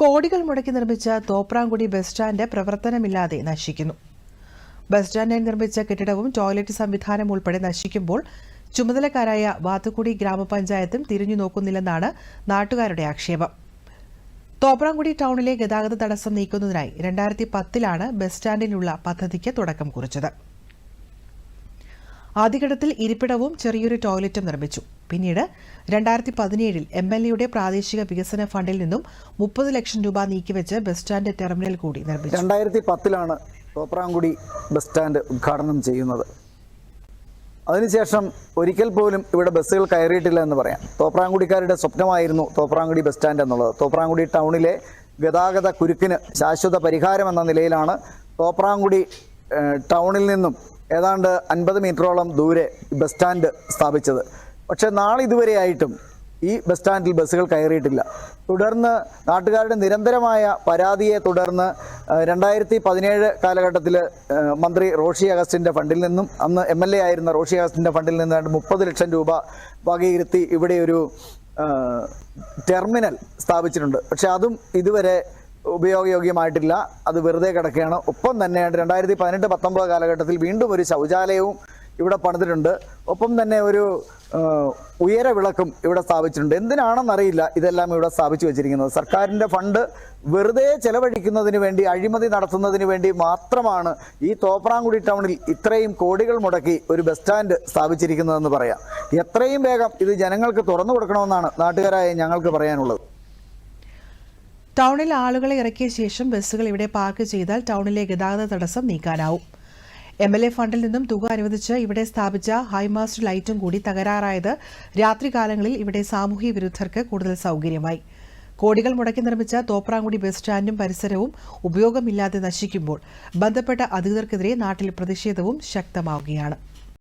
കോടികൾ മുടക്കി നിർമ്മിച്ച തോപ്രാംകുടി ബസ് സ്റ്റാൻഡ് പ്രവർത്തനമില്ലാതെ നശിക്കുന്നു. ബസ് സ്റ്റാൻഡിനായി നിർമ്മിച്ച കെട്ടിടവും ടോയ്ലറ്റ് സംവിധാനം ഉൾപ്പെടെ നശിക്കുമ്പോൾ ചുമതലക്കാരായ വാത്തുക്കുടി ഗ്രാമപഞ്ചായത്തും തിരിഞ്ഞു നോക്കുന്നില്ലെന്നാണ് നാട്ടുകാരുടെ ആക്ഷേപം. തോപ്രാംകുടി ടൗണിലെ ഗതാഗത തടസ്സം നീക്കുന്നതിനായി രണ്ടായിരത്തി പത്തിലാണ് ബസ് സ്റ്റാൻഡിനുള്ള പദ്ധതിക്ക് തുടക്കം കുറിച്ചത്. ആദ്യഘട്ടത്തിൽ ഇരിപ്പിടവും ചെറിയൊരു ടോയ്ലറ്റും നിർമ്മിച്ചു. പിന്നീട് രണ്ടായിരത്തി പതിനേഴിൽ എം എൽ എയുടെ പ്രാദേശിക വികസന ഫണ്ടിൽ നിന്നും മുപ്പത് ലക്ഷം രൂപ നീക്കിവെച്ച് ബസ് സ്റ്റാൻഡ് ടെർമിനൽ കൂടി നിർമ്മിച്ചു. രണ്ടായിരത്തി പത്തിലാണ് തോപ്രാംകുടി ബസ് സ്റ്റാൻഡ് ഉദ്ഘാടനം ചെയ്യുന്നത്. അതിനുശേഷം ഒരിക്കൽ പോലും ഇവിടെ ബസ്സുകൾ കയറിയിട്ടില്ല എന്ന് പറയാം. തോപ്രാംകുടിക്കാരുടെ സ്വപ്നമായിരുന്നു തോപ്രാംകുടി ബസ് സ്റ്റാൻഡ് എന്നുള്ളത്. തോപ്രാംകുടി ടൗണിലെ ഗതാഗത കുരുക്കിന് ശാശ്വത പരിഹാരം എന്ന നിലയിലാണ് തോപ്രാംകുടി ടൗണിൽ നിന്നും ഏതാണ്ട് അൻപത് മീറ്ററോളം ദൂരെ ബസ് സ്റ്റാൻഡ് സ്ഥാപിച്ചത്. പക്ഷേ നാളെ ഇതുവരെയായിട്ടും ഈ ബസ് സ്റ്റാൻഡിൽ ബസ്സുകൾ കയറിയിട്ടില്ല. തുടർന്ന് നാട്ടുകാരുടെ നിരന്തരമായ പരാതിയെ തുടർന്ന് രണ്ടായിരത്തി പതിനേഴ് കാലഘട്ടത്തിൽ മന്ത്രി റോഷി അഗസ്റ്റിന്റെ ഫണ്ടിൽ നിന്നും അന്ന് എം എൽ എ ആയിരുന്ന റോഷി അഗസ്റ്റിന്റെ ഫണ്ടിൽ നിന്ന് ഏതാണ്ട് മുപ്പത് ലക്ഷം രൂപ വകയിരുത്തി ഇവിടെ ഒരു ടെർമിനൽ സ്ഥാപിച്ചിട്ടുണ്ട്. പക്ഷെ അതും ഇതുവരെ ഉപയോഗയോഗ്യമായിട്ടില്ല. അത് വെറുതെ കിടക്കുകയാണ്. ഒപ്പം തന്നെ രണ്ടായിരത്തി പതിനെട്ട് പത്തൊമ്പത് കാലഘട്ടത്തിൽ വീണ്ടും ഒരു ശൗചാലയവും ഇവിടെ പണിതിട്ടുണ്ട്. ഒപ്പം തന്നെ ഒരു ഉയര വിളക്കും ഇവിടെ സ്ഥാപിച്ചിട്ടുണ്ട്. എന്തിനാണെന്നറിയില്ല ഇതെല്ലാം ഇവിടെ സ്ഥാപിച്ചു വെച്ചിരിക്കുന്നത്. സർക്കാരിന്റെ ഫണ്ട് വെറുതെ ചെലവഴിക്കുന്നതിന് വേണ്ടി അഴിമതി നടത്തുന്നതിന് വേണ്ടി മാത്രമാണ് ഈ തോപ്രാംകുടി ടൗണിൽ ഇത്രയും കോടികൾ മുടക്കി ഒരു ബസ് സ്റ്റാൻഡ് സ്ഥാപിച്ചിരിക്കുന്നതെന്ന് പറയാം. എത്രയും വേഗം ഇത് ജനങ്ങൾക്ക് തുറന്നു കൊടുക്കണമെന്നാണ് നാട്ടുകാരായ ഞങ്ങൾക്ക് പറയാനുള്ളത്. ടൗണിൽ ആളുകളെ ഇറക്കിയ ശേഷം ബസ്സുകൾ ഇവിടെ പാർക്ക് ചെയ്താൽ ടൗണിലെ ഗതാഗത തടസ്സം നീക്കാനാവും. എം എൽ എ ഫണ്ടിൽ നിന്നും തുക അനുവദിച്ച് ഇവിടെ സ്ഥാപിച്ച ഹൈമാസ്റ്റ് ലൈറ്റും കൂടി തകരാറായത് രാത്രികാലങ്ങളിൽ ഇവിടെ സാമൂഹ്യ വിരുദ്ധർക്ക് കൂടുതൽ സൗകര്യമായി. കോടികൾ മുടക്കി നിർമ്മിച്ച തോപ്രാങ്കുടി ബസ് സ്റ്റാൻഡും പരിസരവും ഉപയോഗമില്ലാതെ നശിക്കുമ്പോൾ ബന്ധപ്പെട്ട അധികൃതർക്കെതിരെ നാട്ടിൽ പ്രതിഷേധവും ശക്തമാവുകയാണ്.